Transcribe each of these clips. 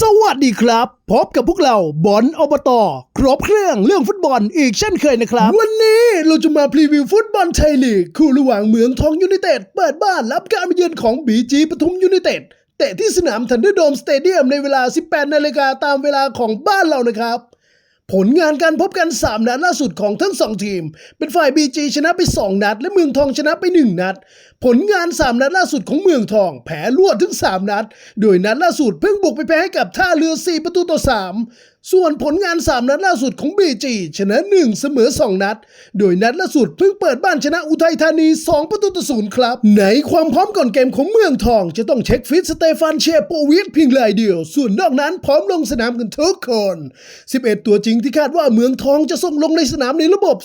สวัสดีครับ พบกับพวกเราบอลอบตอครบเครื่องเรื่องฟุตบอลอีกเช่นเคยนะครับ วันนี้เราจะมาพรีวิวฟุตบอลไทยลีก คู่ระหว่างเมืองทองยูไนเต็ดเปิดบ้านรับการมาเยือนของบีจีปทุมยูไนเต็ดเตะที่สนามทันเดอร์โดมสเตเดียมในเวลา 18 นาฬิกาตามเวลาของบ้านเรานะครับ ผลงานการพบกัน 3 นัดล่าสุดของทั้ง 2 ทีม เป็นฝ่าย BG ชนะไป 2 นัด และเมืองทองชนะไป 1 นัด ผลงาน 3 นัดล่าสุดของเมืองทอง แพ้รวดถึง 3 นัด โดยนัดล่าสุดเพิ่งบุกไปแพ้ให้กับท่าเรือ 4 ประตูต่อ 3ส่วนผลงาน 3 นัดล่าสุดของ BG ชนะ 1 เสมอ 2 นัด โดยนัดล่าสุดเพิ่งเปิดบ้านชนะอุทัยธานี 2 ประตูต่อศูนย์ครับ ในความพร้อมก่อนเกมของเมืองทอง จะต้องเช็คฟิตสเตฟานเชโปวิชเพียงรายเดียว ส่วนนอกนั้นพร้อมลงสนามกันทุกคน 11 ตัวจริงที่คาดว่าเมืองทองจะส่งลงในสนามในระบบ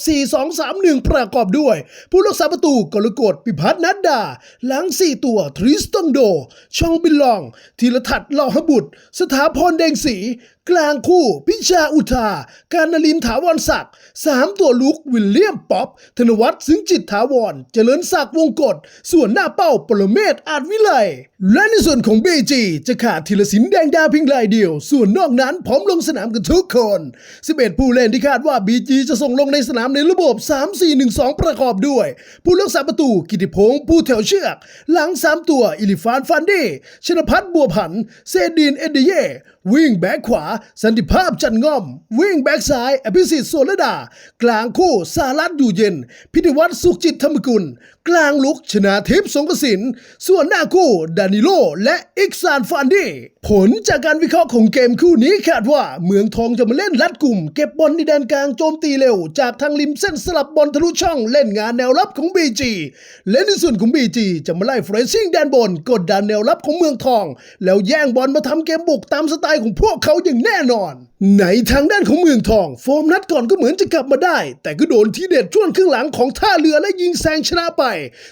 4-2-3-1 ประกอบด้วย ผู้รักษาประตูกรกฎพิพัฒนัดดา หลัง 4 ตัวทริสตองโด ชองบิลลองธีรทัศน์ลอหบุตร สถาพรแดงสี กลางคู่ พิชาอุทา การนลินถาวรศักดิ์สามตัวลุกวิลเลียมป๊อป ธนวัฒน์ซึ้งจิตถาวร เจริญศักดิ์วงกฎ ส่วนหน้าเป้าปรเมศอาจวิไล และในส่วนของเบจี จะขาดธีรศิลป์แดงดาเพียงรายเดียว ส่วนนอกนั้นพร้อมลงสนามกันทุกคน 11 ผู้เล่นที่คาดว่าบีจีจะส่งลงในสนามในระบบ 3-4-1-2 ประกอบด้วย ผู้รักษาประตูกิติพงศ์ผู้แถวเชือก หลัง 3 ตัว อิลิฟานฟันเดชนพัฒน์บัวผัน เซดีนเอเดเย วิ่งแบ็คขวา สันติภาพจันง่อม วิ่งแบ็คซ้าย อภิสิทธิ์โซลดา กลางคู่สารัตอยู่เย็น พิธีวัตรสุขจิตธรรมกุล กลางลุกชนาทิพย์สงกสิน ส่วนหน้าคู่ดานิโล และอิกซานฟานดีผลจากการวิเคราะห์ของเกมคู่นี้คาดว่าเมืองทองจะมาเล่นรัดกลุ่ม เก็บบอลในแดนกลางโจมตีเร็ว จากทางริมเส้นสลับบอลทะลุช่องเล่นงานแนวรับของ BG และในส่วนของ BG จะมาไล่เฟรชชิ่งแดนบนกดดันแนวรับของเมืองทอง แล้วแย่งบอลมาทำเกมบุกตามสไตล์ของพวกเขาอย่างแน่นอนในทางด้านของเมืองทอง โฟมนัดก่อนก็เหมือนจะกลับมาได้ แต่ก็โดนทีเด็ดช่วงครึ่งหลังของท่าเรือและยิงแซงชนะไป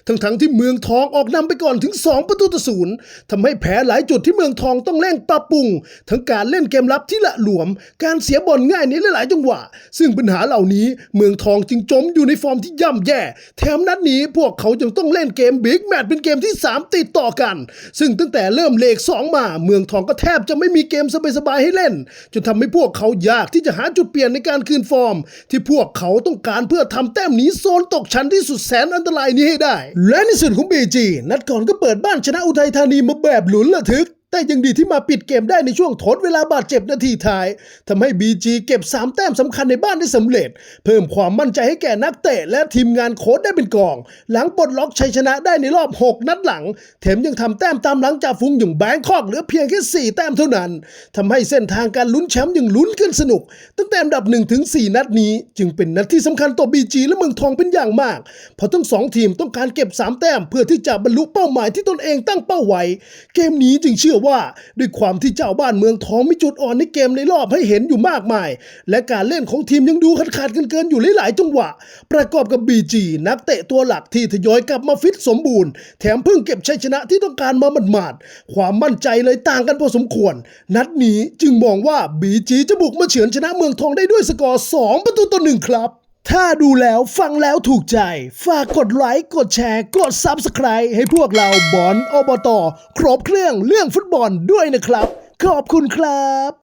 ทั้งๆที่เมืองทองออกนำไปก่อนถึง 2 ประตูต่อศูนย์ทำให้แพ้หลายจุดที่เมืองทองต้องเร่งปรับปรุง ทั้งการเล่นเกมรับที่ละหลวม การเสียบอลง่ายในหลายๆจังหวะ ซึ่งปัญหาเหล่านี้เมืองทองจึงจมอยู่ในฟอร์มที่ย่ำแย่ แถมนัดนี้พวกเขายังต้องเล่นเกมบิ๊กแมตช์เป็นเกมที่ 3 ติดต่อกัน ซึ่งตั้งแต่เริ่มเลข2มา เมืองทองก็แทบจะไม่มีเกมสบายๆให้เล่นจนทำให้พวกเขายากที่จะหาจุดเปลี่ยนในการคืนฟอร์ม ที่พวกเขาต้องการเพื่อทำแต้มหนีโซนตกชั้นที่สุดแสนอันตรายนี้ให้ได้ และในส่วนของบีจีนัดก่อนก็เปิดบ้านชนะอุทัยธานีมาแบบหลุนระทึก แต่ยังดีที่มาปิดเกมได้ในช่วงทดเวลาบาดเจ็บนาทีท้ายทำให้ BG เก็บ 3 แต้มสำคัญในบ้านได้สำเร็จ เพิ่มความมั่นใจให้แก่นักเตะและทีมงานโค้ชได้เป็นกอง หลังปลดล็อกชัยชนะได้ในรอบ 6 นัดหลัง แถมยังทำแต้มตามหลังจากฟุ้งอย่างแบงคอกเหลือเพียงแค่ 4 แต้มเท่านั้นทำให้เส้นทางการลุ้นแชมป์ยังลุ้นขึ้นสนุก ตั้งแต่อันดับ1ถึง4นัดนี้ จึงเป็นนัดที่สำคัญต่อ BG และเมืองทองเป็นอย่างมาก เพราะทั้งสองทีมต้องการเก็บ 3 แต้มเพื่อที่จะบรรลุเป้าหมายที่ตนเองตั้งเป้าไว้ เกมนี้จึงเชื่อว่า ด้วยความที่เจ้าบ้านเมืองทองมีจุดอ่อนในเกมในรอบให้เห็นอยู่มากมาย และการเล่นของทีมยังดูขาดขาดๆเกินๆอยู่หลายๆจังหวะ ประกอบกับ BG นักเตะตัวหลักที่ทยอยกลับมาฟิตสมบูรณ์ แถมเพิ่งเก็บชัยชนะที่ต้องการมาหมาดๆความมั่นใจเลยต่างกันพอสมควร นัดนี้จึงมองว่า BG จะบุกมาเฉือนชนะเมืองทองได้ด้วยสกอร์ 2 ประตูต่อหนึ่งครับ ถ้าดูแล้วฟังแล้วถูกใจ ฝากกดไลค์ กดแชร์ กด Subscribe ให้พวกเราบอลอบต ครบเครื่องเรื่องฟุตบอลด้วยนะครับ ขอบคุณครับ